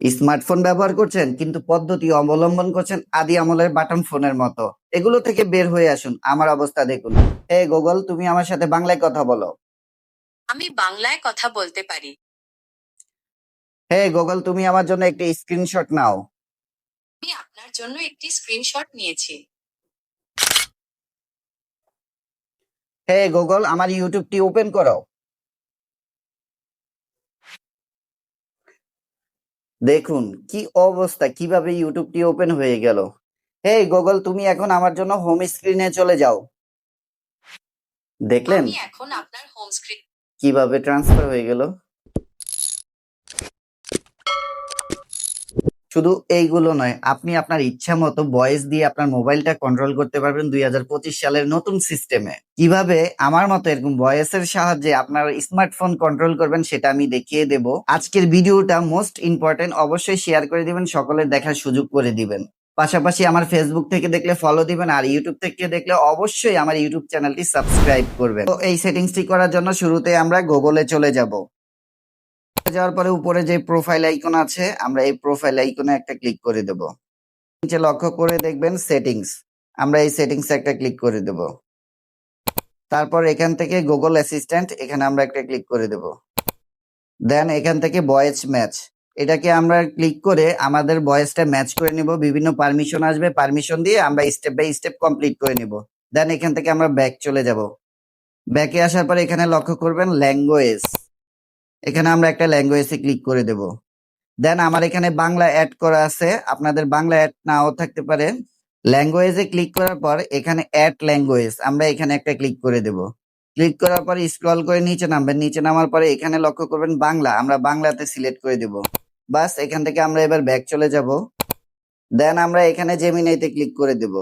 Smartphone ব্যবহার করছেন কিন্তু পদ্ধতি অবলম্বন করছেন আদি আমলের বাটন ফোনের মতো। এগুলো থেকে বের হয়ে আসুন আমার অবস্থা দেখুন। হে গুগল তুমি আমার সাথে বাংলায় কথা বলো। আমি বাংলায় কথা বলতে পারি। হে গুগল তুমি আমার জন্য একটি স্ক্রিনশট নাও। আমি আপনার জন্য একটি স্ক্রিনশট নিয়েছি। হে গুগল আমার ইউটিউবটি ওপেন করো। দেখুন কি অবস্থা কীভাবে ইউটিউবটি ওপেন হয়ে গেল? হে গুগল তুমি এখন আমার জন্য হোম স্ক্রিনে চলে যাও। দেখলেন? এখন আপনার হোম স্ক্রিন কীভাবে ট্রান্সফার হয়ে গেল? শুধু এইগুলো নয়, আপনি আপনার ইচ্ছা মতো ভয়েস দিয়ে আপনার মোবাইলটা কন্ট্রোল করতে পারবেন দুই হাজার পঁচিশ সালের নতুন সিস্টেমে কীভাবে? আমার মতো এরকম ভয়েসের সাহায্যে আপনার স্মার্টফোন কন্ট্রোল করবেন সেটা আমি দেখিয়ে দেব। আজকের ভিডিওটা মোস্ট ইম্পর্টেন্ট অবশ্যই শেয়ার করে দিবেন, সকলের দেখার সুযোগ করে দিবেন। পাশাপাশি আমার ফেসবুক থেকে দেখলে ফলো দিবেন, আর ইউটিউব থেকে দেখলে অবশ্যই আমার ইউটিউব চ্যানেলটি সাবস্ক্রাইব করবেন। তো এই সেটিংসটি করার জন্য শুরুতে আমরা গুগলে চলে যাব। যাওয়ার পরে উপরে যে প্রোফাইল আইকন আছে, আমরা এই প্রোফাইল আইকনে একটা ক্লিক করে দেব। নিচে লক্ষ্য করে দেখবেন সেটিংস আমরা এই সেটিংস একটা ক্লিক করে দেব। তারপর এখান থেকে গুগল অ্যাসিস্ট্যান্ট এখানে আমরা একটা ক্লিক করে দেব। দেন এখান থেকে ভয়েস ম্যাচ এটাকে আমরা ক্লিক করে আমাদের ভয়েসটা ম্যাচ করে নিব। বিভিন্ন পারমিশন আসবে পারমিশন দিয়ে আমরা স্টেপ বাই স্টেপ কমপ্লিট করে নিব। দেন এখান থেকে আমরা ব্যাক চলে যাব। ব্যাকে আসার পর এখানে লক্ষ্য করবেন ল্যাঙ্গুয়েজ এখানে আমরা একটা ল্যাঙ্গুয়েজে ক্লিক করে দেব। দেন আমার এখানে বাংলা অ্যাড করা আছে। আপনাদের বাংলা অ্যাড নাও থাকতে পারে। ল্যাঙ্গুয়েজে ক্লিক করার পর এখানে অ্যাড ল্যাঙ্গুয়েজ আমরা এখানে একটা ক্লিক করে দেব। ক্লিক করার পর স্ক্রল করে নিচে নামবেন। নিচে নামার পরে এখানে লক্ষ্য করবেন বাংলা, আমরা বাংলাতে সিলেক্ট করে দেব। বাস, এখান থেকে আমরা এবার ব্যাক চলে যাব। দেন আমরা এখানে জেমিনাইতে ক্লিক করে দেব।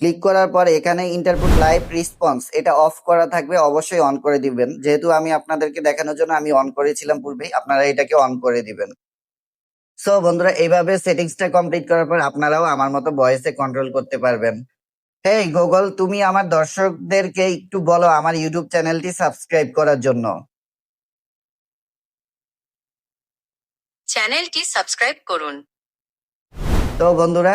ক্লিক করার পর এখানে ইন্টারপুট লাইভ রেসপন্স এটা অফ করা থাকবে অবশ্যই অন করে দিবেন। যেহেতু আমি আপনাদেরকে দেখানোর জন্য আমি অন করেছিলাম পূর্বেই আপনারা এটাকে অন করে দিবেন। সো বন্ধুরা এইভাবে সেটিংসটা কমপ্লিট করার পর আপনারাও আমার মতো ভয়েসে কন্ট্রোল করতে পারবেন। হেই গুগল তুমি আমার দর্শকদেরকে একটু বলো আমার ইউটিউব চ্যানেলটি সাবস্ক্রাইব করার জন্য। চ্যানেলটি সাবস্ক্রাইব করুন। তো বন্ধুরা